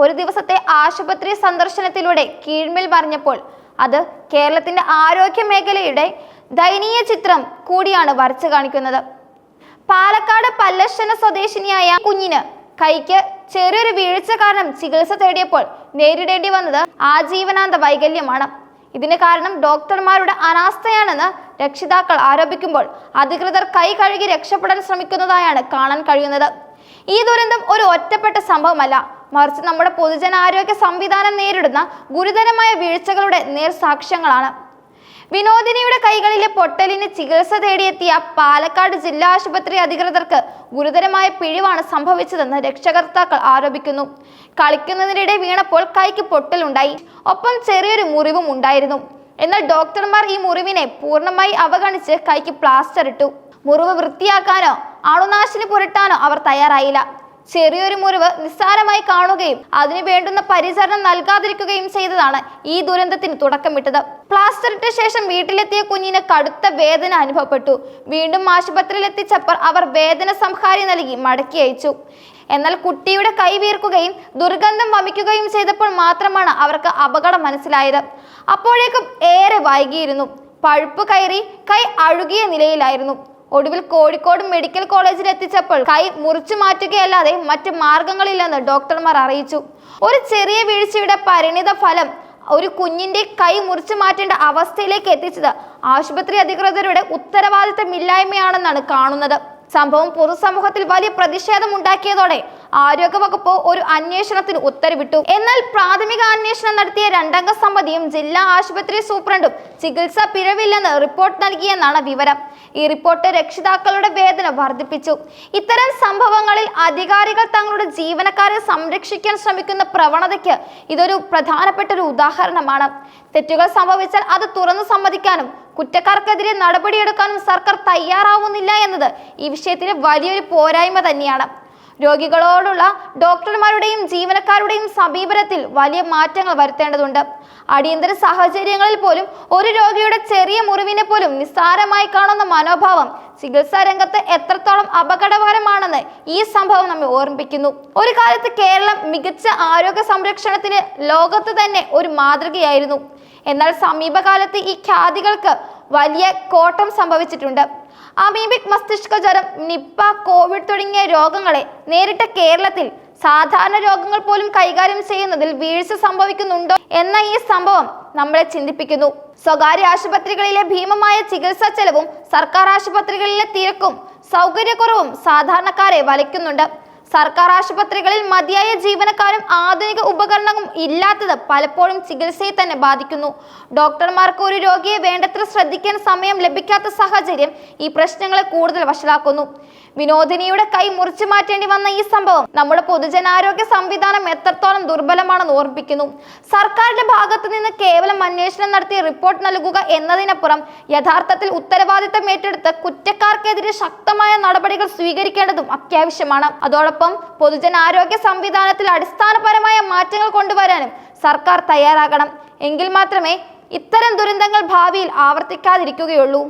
ഒരു ദിവസത്തെ ആശുപത്രി സന്ദർശനത്തിലൂടെ കീഴ്മേൽ പറഞ്ഞപ്പോൾ അത് കേരളത്തിന്റെ ആരോഗ്യ മേഖലയുടെ ദയനീയ ചിത്രം കൂടിയാണ് വരച്ചു കാണിക്കുന്നത്. പാലക്കാട് പല്ലശ്ശന സ്വദേശിനിയായ കുഞ്ഞിന് കൈക്ക് ചെറിയൊരു വീഴ്ച കാരണം ചികിത്സ തേടിയപ്പോൾ നേരിടേണ്ടി വന്നത് ആജീവനാന്ത വൈകല്യമാണ്. ഇതിന് കാരണം ഡോക്ടർമാരുടെ അനാസ്ഥയാണെന്ന് രക്ഷിതാക്കൾ ആരോപിക്കുമ്പോൾ അധികൃതർ കൈ കഴുകി രക്ഷപ്പെടാൻ ശ്രമിക്കുന്നതായാണ് കാണാൻ കഴിയുന്നത്. ഈ ദുരന്തം ഒരു ഒറ്റപ്പെട്ട സംഭവമല്ല മറിച്ച് നമ്മുടെ പൊതുജനാരോഗ്യ സംവിധാനം നേരിടുന്ന ഗുരുതരമായ വീഴ്ചകളുടെ നേർസാക്ഷ്യങ്ങളാണ്. വിനോദിനിയുടെ കൈകളിലെ പൊട്ടലിന് ചികിത്സ തേടിയെത്തിയ പാലക്കാട് ജില്ലാ ആശുപത്രി അധികൃതർക്ക് ഗുരുതരമായ പിഴിവാണ് സംഭവിച്ചതെന്ന് രക്ഷകർത്താക്കൾ ആരോപിക്കുന്നു. കളിക്കുന്നതിനിടെ വീണപ്പോൾ കൈക്ക് പൊട്ടലുണ്ടായി. ഒപ്പം ചെറിയൊരു മുറിവും ഉണ്ടായിരുന്നു. എന്നാൽ ഡോക്ടർമാർ ഈ മുറിവിനെ പൂർണമായി അവഗണിച്ച് കൈക്ക് പ്ലാസ്റ്റർ ഇട്ടു. മുറിവ് വൃത്തിയാക്കാനോ അണുനാശിനി പുരട്ടാനോ അവർ തയ്യാറായില്ല. ചെറിയൊരു മുറിവ് നിസ്സാരമായി കാണുകയും അതിന് വേണ്ടുന്ന പരിചരണം നൽകാതിരിക്കുകയും ചെയ്തതാണ് ഈ ദുരന്തത്തിന് തുടക്കമിട്ടത്. പ്ലാസ്റ്റർ ഇട്ട ശേഷം വീട്ടിലെത്തിയ കുഞ്ഞിന് കടുത്ത വേദന അനുഭവപ്പെട്ടു. വീണ്ടും ആശുപത്രിയിൽ എത്തിച്ചപ്പോൾ അവർ വേദന സംഹാരി നൽകി മടക്കി അയച്ചു. എന്നാൽ കുട്ടിയുടെ കൈ വീർക്കുകയും ദുർഗന്ധം വമിക്കുകയും ചെയ്തപ്പോൾ മാത്രമാണ് അവർക്ക് അപകടം മനസ്സിലായത്. അപ്പോഴേക്കും ഏറെ വൈകിയിരുന്നു. പഴുപ്പ് കയറി കൈ അഴുകിയ നിലയിലായിരുന്നു. ഒടുവിൽ കോഴിക്കോട് മെഡിക്കൽ കോളേജിൽ എത്തിച്ചപ്പോൾ കൈ മുറിച്ചു മാറ്റുകയല്ലാതെ മറ്റ് മാർഗങ്ങളില്ലെന്ന് ഡോക്ടർമാർ അറിയിച്ചു. ഒരു ചെറിയ വീഴ്ചയുടെ പരിണിത ഫലം ഒരു കുഞ്ഞിന്റെ കൈ മുറിച്ചു മാറ്റേണ്ട അവസ്ഥയിലേക്ക് എത്തിച്ചത് ആശുപത്രി അധികൃതരുടെ ഉത്തരവാദിത്തമില്ലായ്മയാണെന്നാണ് കാണുന്നത്. സംഭവം പൊതുസമൂഹത്തിൽ വലിയ പ്രതിഷേധം ഉണ്ടാക്കിയതോടെ ആരോഗ്യവകുപ്പ് ഒരു അന്വേഷണത്തിന് ഉത്തരവിട്ടു. എന്നാൽ പ്രാഥമിക അന്വേഷണം നടത്തിയ രണ്ടംഗ സമിതിയും ജില്ലാ ആശുപത്രി സൂപ്രണ്ടും ചികിത്സ പിഴവില്ലെന്ന് റിപ്പോർട്ട് നൽകിയെന്നാണ് വിവരം. ഈ റിപ്പോർട്ട് രക്ഷിതാക്കളുടെ വേദന വർദ്ധിപ്പിച്ചു. ഇത്തരം സംഭവങ്ങളിൽ അധികാരികൾ തങ്ങളുടെ ജീവനക്കാരെ സംരക്ഷിക്കാൻ ശ്രമിക്കുന്ന പ്രവണതയ്ക്ക് ഇതൊരു പ്രധാനപ്പെട്ട ഒരു ഉദാഹരണമാണ്. തെറ്റുകൾ സംഭവിച്ചാൽ അത് തുറന്നു സമ്മതിക്കാനും കുറ്റക്കാർക്കെതിരെ നടപടിയെടുക്കാനും സർക്കാർ തയ്യാറാവുന്നില്ല എന്നത് ഈ വിഷയത്തിലെ വലിയൊരു പോരായ്മ തന്നെയാണ്. രോഗികളോടുള്ള ഡോക്ടർമാരുടെയും ജീവനക്കാരുടെയും സമീപനത്തിൽ വലിയ മാറ്റങ്ങൾ വരുത്തേണ്ടതുണ്ട്. അടിയന്തര സാഹചര്യങ്ങളിൽ പോലും ഒരു രോഗിയുടെ ചെറിയ മുറിവിനെ പോലും നിസ്സാരമായി കാണുന്ന മനോഭാവം ചികിത്സാ രംഗത്ത് എത്രത്തോളം അപകടകരമാണെന്ന് ഈ സംഭവം നമ്മെ ഓർമ്മിപ്പിക്കുന്നു. ഒരു കാലത്ത് കേരളം മികച്ച ആരോഗ്യ സംരക്ഷണത്തിന് ലോകത്ത് തന്നെ ഒരു മാതൃകയായിരുന്നു. എന്നാൽ സമീപകാലത്ത് ഈ ഖ്യാതികൾക്ക് വലിയ കോട്ടം സംഭവിച്ചിട്ടുണ്ട്. അമീബിക് മസ്തിഷ്ക ജ്വരം നിപ്പ കോവിഡ് തുടങ്ങിയ രോഗങ്ങളെ നേരിട്ട കേരളത്തിൽ സാധാരണ രോഗങ്ങൾ പോലും കൈകാര്യം ചെയ്യുന്നതിൽ വീഴ്ച സംഭവിക്കുന്നുണ്ടോ എന്ന ഈ സംഭവം നമ്മളെ ചിന്തിപ്പിക്കുന്നു. സ്വകാര്യ ആശുപത്രികളിലെ ഭീമമായ ചികിത്സാ ചെലവും സർക്കാർ ആശുപത്രികളിലെ തിരക്കും സൗകര്യക്കുറവും സാധാരണക്കാരെ വലയ്ക്കുന്നുണ്ട് സർക്കാർ ആശുപത്രികളിൽ മതിയായ ജീവനക്കാരും ആധുനിക ഉപകരണങ്ങളും ഇല്ലാത്തത് പലപ്പോഴും ചികിത്സയെ തന്നെ ബാധിക്കുന്നു. ഡോക്ടർമാർക്ക് ഒരു രോഗിയെ വേണ്ടത്ര ശ്രദ്ധിക്കാൻ സമയം ലഭിക്കാത്ത സാഹചര്യം ഈ പ്രശ്നങ്ങളെ കൂടുതൽ വഷളാക്കുന്നു. വിനോദിനിയുടെ കൈ മുറിച്ചു മാറ്റേണ്ടി വന്ന ഈ സംഭവം നമ്മുടെ പൊതുജനാരോഗ്യ സംവിധാനം എത്രത്തോളം ദുർബലമാണെന്ന് ഓർമ്മിപ്പിക്കുന്നു. സർക്കാരിന്റെ ഭാഗത്തു നിന്ന് കേവലം അന്വേഷണം നടത്തി റിപ്പോർട്ട് നൽകുക എന്നതിനപ്പുറം യഥാർത്ഥത്തിൽ ഉത്തരവാദിത്തം ഏറ്റെടുത്ത് കുറ്റക്കാർക്കെതിരെ ശക്തമായ നടപടികൾ സ്വീകരിക്കേണ്ടതും അത്യാവശ്യമാണ്. അതോടൊപ്പം പൊതുജനാരോഗ്യ സംവിധാനത്തിൽ അടിസ്ഥാനപരമായ മാറ്റങ്ങൾ കൊണ്ടുവരാനും സർക്കാർ തയ്യാറാകണം. എങ്കിൽ മാത്രമേ ഇത്തരം ദുരന്തങ്ങൾ ഭാവിയിൽ ആവർത്തിക്കാതിരിക്കുകയുള്ളൂ.